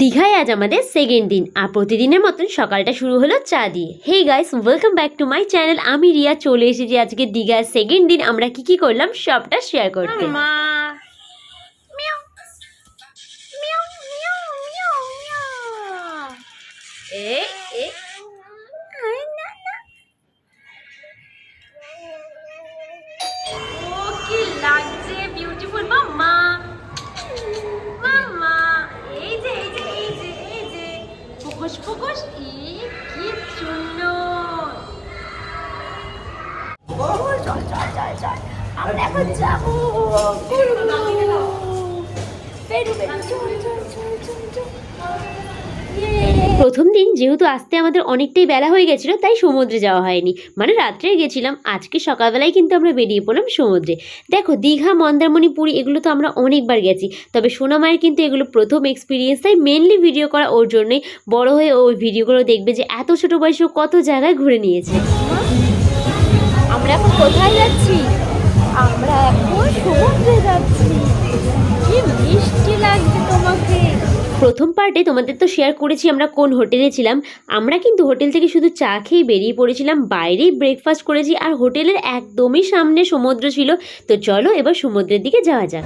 দীঘায় আজ আমাদের সেকেন্ড দিন, আর প্রতিদিনের মতন সকালটা শুরু হলো চা দিয়ে। Hey guys welcome back to my channel আমি রিয়া, চলে এসেছি আজকে দীঘার সেকেন্ড দিন। আমরা কি কি করলাম, সবটা শেয়ার করতে। এই ফুকুস ফুকুস ই কি সুন্দর ও চল চল চল চল। আমরা এখন যাব। চল চল। প্রথম দিন যেহেতু আসতে আমাদের অনেকটাই বেলা হয়ে গেছিল, তাই সমুদ্রে যাওয়া হয়নি। মানে রাত্রে গেছিলাম, আজকে সকালবেলায় কিন্তু আমরা বেরিয়ে পড়লাম সমুদ্রে। দেখো, দীঘা, মন্দারমণি, পুরী, এগুলো তো আমরা অনেকবার গেছি, তবে সোনামায়ের কিন্তু এগুলো প্রথম এক্সপিরিয়েন্স তাই মেনলি ভিডিও করা ওর জন্যই। বড় হয়ে ওই ভিডিওগুলো দেখবে যে এত ছোট বয়সেও কত জায়গায় ঘুরে নিয়েছে। আমরা এখন কোথায় যাচ্ছি? আমরা এখন সমুদ্রে যাচ্ছি। কি মিষ্টি লাগছে তোমাকে। প্রথম পার্টে তোমাদের তো শেয়ার করেছি আমরা কোন হোটেলে ছিলাম। আমরা কিন্তু হোটেল থেকে শুধু চা খেয়ে বেরিয়ে পড়েছিলাম, বাইরেই ব্রেকফাস্ট করেছি আর হোটেলের একদমই সামনে সমুদ্র ছিল। তো চলো এবার সমুদ্রের দিকে যাওয়া যাক।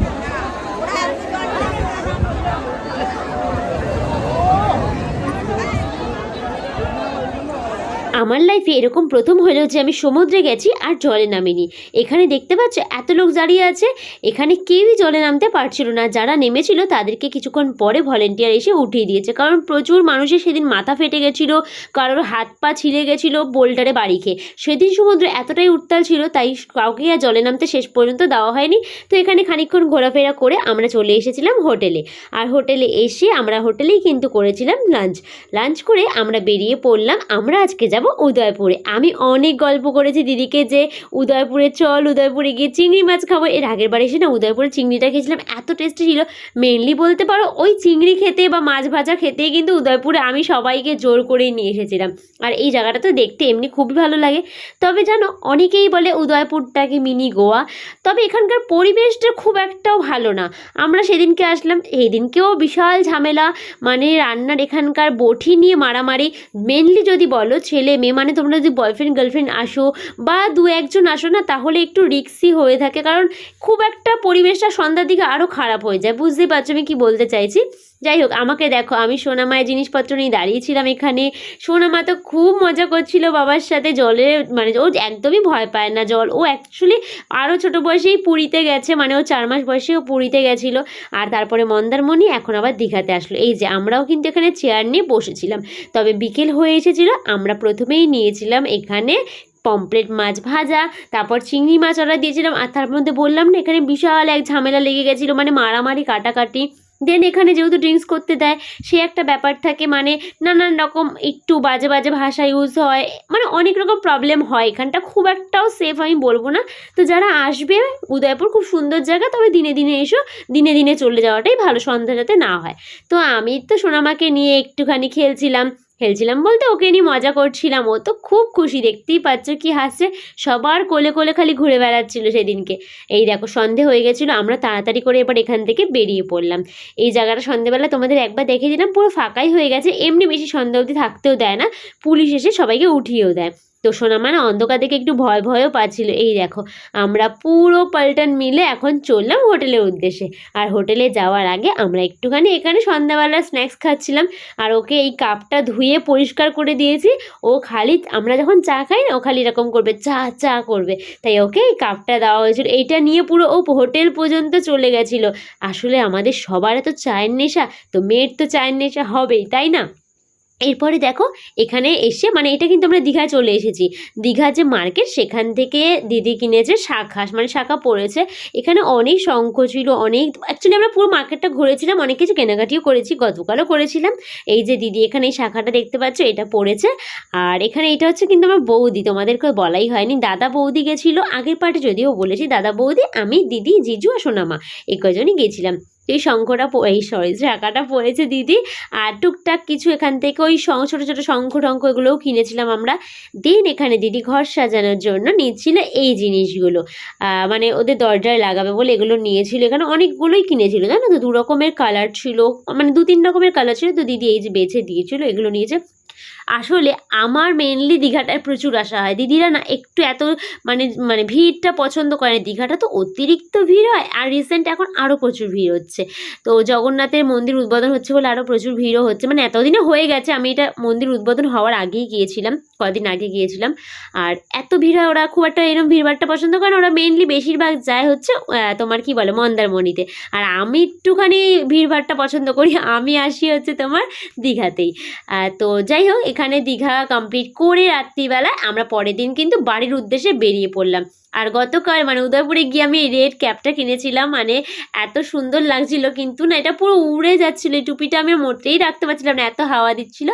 আমার লাইফে এরকম প্রথম হলো যে আমি সমুদ্রে গেছি আর জলে নামিনি। এখানে দেখতে পাচ্ছ এত লোক দাঁড়িয়ে আছে, এখানে কেউই জলে নামতে পারছিল না। যারা নেমেছিল তাদেরকে কিছুক্ষণ পরে ভলেন্টিয়ার এসে উঠিয়ে দিয়েছে। কারণ প্রচুর মানুষের সেদিন মাথা ফেটে গেছিল, কারোর হাত পা ছিঁড়ে গেছিল বোল্টারে বাড়ি খেয়ে। সেদিন সমুদ্র এতটাই উত্তাল ছিল, তাই কাউকে আর জলে নামতে শেষ পর্যন্ত দেওয়া হয়নি। তো এখানে খানিকক্ষণ ঘোরাফেরা করে আমরা চলে এসেছিলাম হোটেলে। আর হোটেলে এসে আমরা হোটেলেই কিন্তু করেছিলাম লাঞ্চ লাঞ্চ করে আমরা বেরিয়ে পড়লাম। আমরা আজকে যাব উদয়পুরে। আমি অনেক গল্প করেছি দিদিকে যে, উদয়পুরে চল, উদয়পুরে গিয়ে চিংড়ি মাছ খাব। এর আগের বার এসে না উদয়পুরে চিংড়িটা খেয়েছিলাম। এত টেস্টি ছিল। মেনলি বলতে পারো, ওই চিংড়ি খেতে বা মাছ ভাজা খেতেই কিন্তু উদয়পুরে আমি সবাইকে জোর করেই নিয়ে এসেছিলাম। আর এই জায়গাটা তো দেখতে এমনি খুবই ভালো লাগে। তবে জানো, অনেকেই বলে উদয়পুরটাকে মিনি গোয়া। তবে এখানকার পরিবেশটা খুব একটাও ভালো না। আমরা সেদিনকে আসলাম এই দিনকেও বিশাল ঝামেলা। মানে রান্নার এখানকার বটি নিয়ে মারামারি। মেনলি যদি বলো, ছেলে মেয়ে মানে তোমরা যদি বয়ফ্রেন্ড গার্লফ্রেন্ড আসো বা দু একজন আসো না, তাহলে একটু রিক্সি হয়ে থাকে। কারণ খুব একটা পরিবেশটা সন্ধ্যার দিকে আরও খারাপ হয়ে যায়। বুঝতেই পারছ আমি কী বলতে চাইছি? যাই হোক, আমাকে দেখো, আমি সোনামায়ের জিনিসপত্র নিয়ে দাঁড়িয়েছিলাম এখানে। সোনামা তো খুব মজা করছিল বাবার সাথে, জলে মানে ও একদমই ভয় পায় না জল। ও অ্যাকচুয়ালি আরও ছোটো বয়সেই পুরীতে গেছে মানে ও চার মাস বয়সে ও পুরীতে গেছিল। আর তারপরে মন্দারমণি এখন আবার দীঘাতে আসলো। এই যে, আমরাও কিন্তু এখানে চেয়ার নিয়ে বসেছিলাম। তবে বিকেল হয়ে এসেছিল, আমরা প্রথমেই নিয়েছিলাম এখানে পমপ্লেট মাছ ভাজা, তারপর চিংড়ি মাছ অর্ডার দিয়েছিলাম। আর তার মধ্যে বললাম না, এখানে বিশাল এক ঝামেলা লেগে গেছিল মানে মারামারি, কাটাকাটি। দেন এখানে যেহেতু ড্রিঙ্কস করতে দেয়, সে একটা ব্যাপার থাকে মানে নানান রকম একটু বাজে বাজে ভাষা ইউজ হয় মানে অনেক রকম প্রবলেম হয়। এখানটা খুব একটাও সেফ আমি বলব না। তো যারা আসবে উদয়পুর, খুব সুন্দর জায়গা, তবে দিনে দিনে এসো, দিনে দিনে চলে যাওয়াটাই ভালো, সন্ধ্যা যাতে না হয়। তো আমি তো সোনামাকে নিয়ে একটুখানি খেলছিলাম। খেলছিলাম বলতে ওকে নিয়ে মজা করছিলাম। ও তো খুব খুশি, দেখতেই পাচ্ছ কি হাসছে। সবার কোলে কোলে খালি ঘুরে বেড়াচ্ছিল সেদিনকে। এই দেখো, সন্ধে হয়ে গেছিল, আমরা তাড়াতাড়ি করে এবার এখান থেকে বেরিয়ে পড়লাম। এই জায়গাটা সন্ধেবেলা তোমাদের একবার দেখে দিলাম, পুরো ফাঁকাই হয়ে গেছে, এমনি বেশি সন্ধে অবধি থাকতেও দেয় না। পুলিশ এসে সবাইকে উঠিয়েও দেয়। তো সোনা মানে অন্ধকার দেখে একটু ভয় ভয়ও পাচ্ছিল। এই দেখো, আমরা পুরো পাল্টান মিলে এখন চললাম হোটেলের উদ্দেশ্যে। আর হোটেলে যাওয়ার আগে আমরা একটুখানি এখানে সন্ধ্যাবেলা স্ন্যাক্স খাচ্ছিলাম। আর ওকে এই কাপটা ধুয়ে পরিষ্কার করে দিয়েছি। ও খালি, আমরা যখন চা খাই না, ও খালি এরকম করবে, চা চা করবে। তাই ওকে এই কাপটা দেওয়া হয়েছিল। এইটা নিয়ে পুরো ও হোটেল পর্যন্ত চলে গেছিল। আসলে আমাদের সবার তো চায়ের নেশা, তো মেয়ের তো চায়ের নেশা হবেই, তাই না? এরপরে দেখো, এখানে এসে মানে এটা কিন্তু আমরা দীঘায় চলে এসেছি। দীঘা যে মার্কেট, সেখান থেকে দিদি কিনেছে শাখা মানে শাখা পড়েছে। এখানে অনেক শঙ্খ ছিল, অনেক অ্যাকচুয়ালি আমরা পুরো মার্কেটটা ঘুরেছিলাম, অনেক কিছু কেনাকাটিও করেছি, গতকালও করেছিলাম। এই যে দিদি এখানে এই শাখাটা দেখতে পাচ্ছ, এটা পড়েছে। আর এখানে এটা হচ্ছে কিন্তু আমার বৌদি, তোমাদেরকে বলাই হয়নি, দাদা বৌদি গেছিল, আগের পার্টে যদিও বলেছি, দাদা বৌদি, আমি, দিদি, জিজু আর সোনামা, এই কজনই গেছিলাম। এই শঙ্খটা এই সরি ঢাকাটা পড়েছে দিদি, আর টুকটাক কিছু এখান থেকে ওই ছোটো ছোটো শঙ্খ টঙ্খ এগুলোও কিনেছিলাম আমরা। দেন এখানে দিদি ঘর সাজানোর জন্য নিয়েছিল এই জিনিসগুলো। মানে ওদের দরজায় লাগাবে বলে এগুলো নিয়েছিল। এখানে অনেকগুলোই কিনেছিল, জানো তো? দু রকমের কালার ছিল মানে দু তিন রকমের কালার ছিল। তো দিদি এই যে বেছে দিয়েছিল, এগুলো নিয়েছে। আসলে আমার মেনলি দীঘাটায় প্রচুর আসা হয়। দিদিরা না একটু এত মানে মানে ভিড়টা পছন্দ করে দীঘাটা তো অতিরিক্ত ভিড় হয় আর রিসেন্ট এখন আরও প্রচুর ভিড় হচ্ছে। তো জগন্নাথের মন্দির উদ্বোধন হচ্ছে বলে আরও প্রচুর ভিড়ও হচ্ছে। মানে এতদিনে হয়ে গেছে, আমি এটা মন্দির উদ্বোধন হওয়ার আগেই গিয়েছিলাম কদিন আগে গিয়েছিলাম। আর এত ভিড় হয়, ওরা খুব একটা এরকম ভিড়ভাড়টা পছন্দ করে ওরা মেনলি বেশিরভাগ যায় হচ্ছে তোমার কি বলে, মন্দারমণিতে। আর আমি একটুখানি ভিড়ভাড়টা পছন্দ করি, আমি আসি হচ্ছে তোমার দীঘাতেই। তো যাই হোক এখানে দীঘা কমপ্লিট করে রাত্রিবেলায় আমরা পরের দিন কিন্তু বাড়ির উদ্দেশ্যে বেরিয়ে পড়লাম। আর গতকাল মানে উদয়পুরে গিয়ে আমি রেড ক্যাপটা কিনেছিলাম মানে এত সুন্দর লাগছিল কিন্তু না, এটা পুরো উড়ে যাচ্ছিল, এই টুপিটা আমি মোটেই রাখতে পারছিলাম না, এত হাওয়া দিচ্ছিল।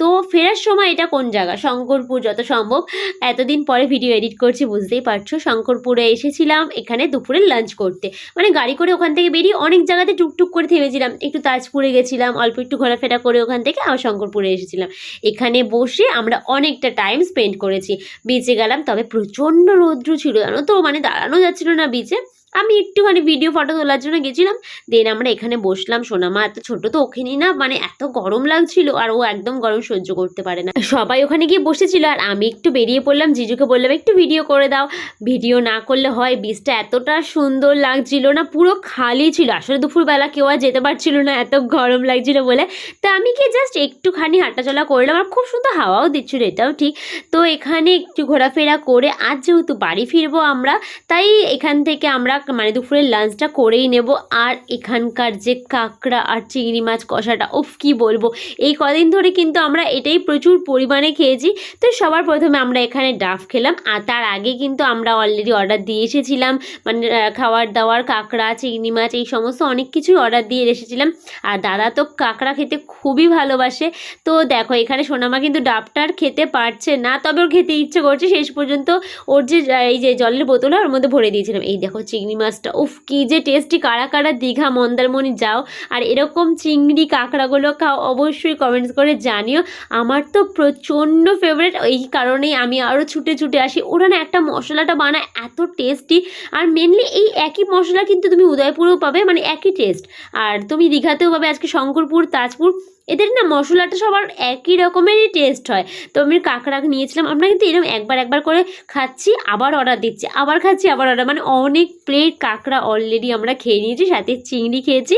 তো ফেরার সময় এটা কোন জায়গা? শঙ্করপুর, যত সম্ভব। এতদিন পরে ভিডিও এডিট করছি, বুঝতেই পারছ। শঙ্করপুরে এসেছিলাম, এখানে দুপুরে লাঞ্চ করতে। মানে গাড়ি করে ওখান থেকে বেরিয়ে অনেক জায়গাতে টুকটুক করে থেমেছিলাম। একটু তাজপুরে গেছিলাম, অল্প একটু ঘোরাফেরা করে ওখান থেকে আবার শঙ্করপুরে এসেছিলাম। এখানে বসে আমরা অনেকটা টাইম স্পেন্ড করেছি। বিচে গেলাম, তবে প্রচণ্ড রৌদ্র ছিল জানো তো? মানে দাঁড়ানো যাচ্ছিল না বিচে আমি একটুখানি ভিডিও ফটো তোলার জন্য গেছিলাম। দেন আমরা এখানে বসলাম, সোনামা এত ছোট তো ওখানেই না মানে এত গরম লাগছিল আর ও একদম গরম সহ্য করতে পারে না। সবাই ওখানে গিয়ে বসেছিল আর আমি একটু বেরিয়ে পড়লাম, জিজুকে বললাম, একটু ভিডিও করে দাও। ভিডিও না করলে হয় বীজটা এতটা সুন্দর লাগছিল না, পুরো খালি ছিল। আসলে দুপুরবেলা কেউ আর যেতে পারছিল না, এত গরম লাগছিল বলে। তা আমি কি জাস্ট একটুখানি হাঁটাচলা করলাম আর খুব সুন্দর হাওয়াও দিচ্ছিল, এটাও ঠিক। তো এখানে একটু ঘোরাফেরা করে, আজ যেহেতু বাড়ি ফিরবো আমরা, তাই এখান থেকে আমরা মানে দুপুরের লাঞ্চটা করেই নেব। আর এখানকার যে কাঁকড়া আর চিংড়ি মাছ কষাটা, উফ, কি বলব? এই কদিন ধরে কিন্তু আমরা এটাই প্রচুর পরিমাণে খেয়েছি। তো সবার প্রথমে আমরা এখানে ডাফ খেলাম, আর তার আগে কিন্তু আমরা অলরেডি অর্ডার দিয়ে এসেছিলাম। মানে খাওয়ার দাওয়ার, কাঁকড়া, চিংড়ি মাছ, এই সমস্ত অনেক কিছুই অর্ডার দিয়ে এসেছিলাম। আর দাদা তো কাঁকড়া খেতে খুবই ভালোবাসে। তো দেখো, এখানে সোনামা কিন্তু ডাবটার খেতে পারছে না, তবে ওর খেতে ইচ্ছে করছে। শেষ পর্যন্ত ওর যে এই যে জলের বোতল ওর মধ্যে ভরে দিয়েছিলাম। এই দেখো, চিংড়ি মাছটা উফ, কি যে টেস্টি কারা কারা দীঘা, মন্দারমণি যাও আর এরকম চিংড়ি কাঁকড়াগুলো খাও অবশ্যই কমেন্টস করে জানিও। আমার তো প্রচণ্ড ফেভারিট এই কারণেই আমি আরও ছুটে ছুটে আসি। ওরা না একটা মশলাটা বানায় এত টেস্টি আর মেনলি এই একই মশলা কিন্তু তুমি উদয়পুরেও পাবে মানে একই টেস্ট আর তুমি দীঘাতেও পাবে আজকে শঙ্করপুর, তাজপুর। এদের না মশলাটা সবার একই রকমেরই টেস্ট হয়। তো আমি কাঁকড়া নিয়েছিলাম, আমরা কিন্তু এরকম একবার একবার করে খাচ্ছি, আবার অর্ডার দিচ্ছি, আবার খাচ্ছি, আবার অর্ডার মানে অনেক প্লেট কাঁকড়া অলরেডি আমরা খেয়ে নিয়েছি, সাথে চিংড়ি খেয়েছি,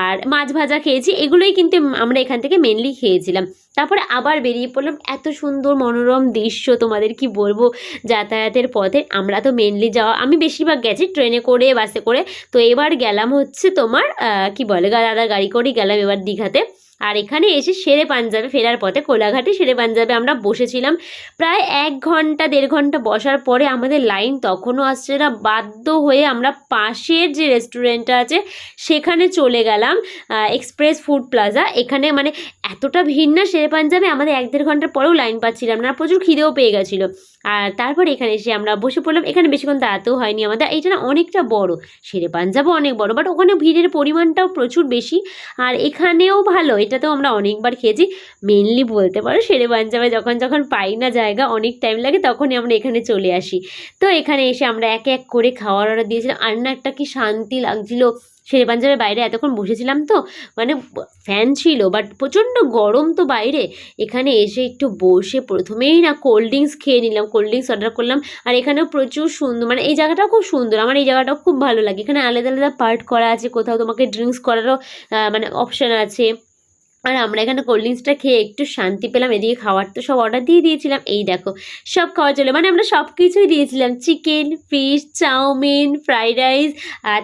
আর মাছ ভাজা খেয়েছি, এগুলোই কিন্তু আমরা এখান থেকে মেনলি খেয়েছিলাম। তারপরে আবার বেরিয়ে পড়লাম, এত সুন্দর মনোরম দৃশ্য তোমাদের কি বলব, যাতায়াতের পথে, আমরা তো মেনলি যাওয়া, আমি বেশিরভাগ গেছি ট্রেনে করে, বাসে করে, তো এবার গেলাম হচ্ছে তোমার কি বলে দাদার গাড়ি করেই গেলাম এবার দীঘাতে। আর এখানে এসে সেরে পাঞ্জাবে ফেরার পথে কোলাঘাটে সেরে পাঞ্জাবে আমরা বসেছিলাম। প্রায় এক ঘণ্টা, দেড় ঘণ্টা বসার পরে আমাদের লাইন তখনও আসছে না। বাধ্য হয়ে আমরা পাশের যে রেস্টুরেন্টটা আছে, সেখানে চলে গেলাম এক্সপ্রেস ফুড প্লাজা এখানে মানে এতটা ভিড় না সেরে পাঞ্জাবে, আমাদের এক দেড় ঘণ্টার পরেও লাইন পাচ্ছিলাম না। প্রচুর খিদেও পেয়ে গেছিল। আর তারপরে এখানে এসে আমরা বসে পড়লাম। এখানে বেশিক্ষণ দাঁড়াতেও হয়নি আমাদের। এইটা না অনেকটা বড়। শেরে পাঞ্জাবও অনেক বড় বাট ওখানে ভিড়ের পরিমাণটাও প্রচুর বেশি। আর এখানেও ভালো। এটাতেও আমরা অনেকবার খেয়েছি। মেনলি বলতে পারো শেরে পাঞ্জাবে যখন যখন পাই না জায়গা, অনেক টাইম লাগে তখনই আমরা এখানে চলে আসি। তো এখানে এসে আমরা এক এক করে খাওয়ার অর্ডার দিয়েছিলাম। আর না একটা কি শান্তি লাগছিল। শেরে পাঞ্জাবের বাইরে এতক্ষণ বসেছিলাম তো মানে ফ্যান ছিল বাট প্রচণ্ড গরম তো বাইরে। এখানে এসে একটু বসে প্রথমেই না কোল্ড ড্রিঙ্কস খেয়ে নিলাম কোল্ড ড্রিঙ্কস অর্ডার করলাম। আর এখানেও প্রচুর সুন্দর মানে এই জায়গাটাও খুব সুন্দর। আমার এই জায়গাটাও খুব ভালো লাগে। এখানে আলাদা আলাদা পার্ট করা আছে, কোথাও তোমাকে ড্রিঙ্কস করারও মানে অপশান আছে। আর আমরা এখানে কোল্ড ড্রিঙ্কসটা খেয়ে একটু শান্তি পেলাম। এদিকে খাওয়ার তো সব অর্ডার দিয়ে দিয়েছিলাম। এই দেখো, সব খাওয়া চলে। মানে আমরা সব কিছুই দিয়েছিলাম। Chicken fish chowmein fried rice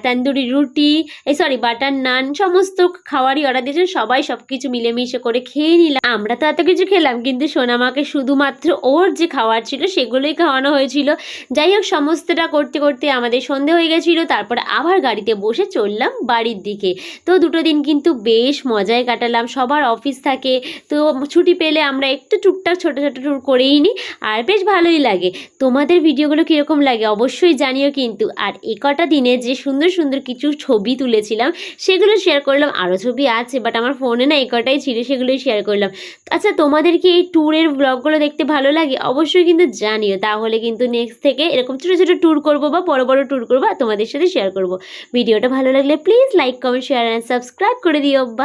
tandoori রুটি, এই সরি বাটার নান সমস্ত খাবারই অর্ডার দিয়েছিলাম। সবাই সব কিছু মিলেমিশে করে খেয়ে নিলাম। আমরা তো এত কিছু খেলাম, কিন্তু সোনামাকে শুধুমাত্র ওর যে খাবার ছিল, সেগুলোই খাওয়ানো হয়েছিল। যাই হোক, সমস্তটা করতে করতে আমাদের সন্ধে হয়ে গেছিল। তারপরে আবার গাড়িতে বসে চললাম বাড়ির দিকে। তো দুটো দিন কিন্তু বেশ মজায় কাটালাম। সবাই সবার অফিস থাকে। তো ছুটি পেলে আমরা একটু টুকটাক ছোটো ছোটো ট্যুর করেই নিই আর বেশ ভালোই লাগে। তোমাদের ভিডিওগুলো কীরকম লাগে অবশ্যই জানিও কিন্তু। আর এ কটা দিনে যে সুন্দর সুন্দর কিছু ছবি তুলেছিলাম, সেগুলো শেয়ার করলাম। আরও ছবি আছে বাট আমার ফোনে না এ কটাই ছিল, সেগুলোই শেয়ার করলাম। আচ্ছা তোমাদের কি এই ট্যুরের ব্লগগুলো দেখতে ভালো লাগে? অবশ্যই কিন্তু জানিও। তাহলে কিন্তু নেক্সট থেকে এরকম ছোটো ছোটো ট্যুর করব বা বড় বড় ট্যুর করব, তোমাদের সাথে শেয়ার করব। ভিডিওটা ভালো লাগলে please like comment share and subscribe করে দিও।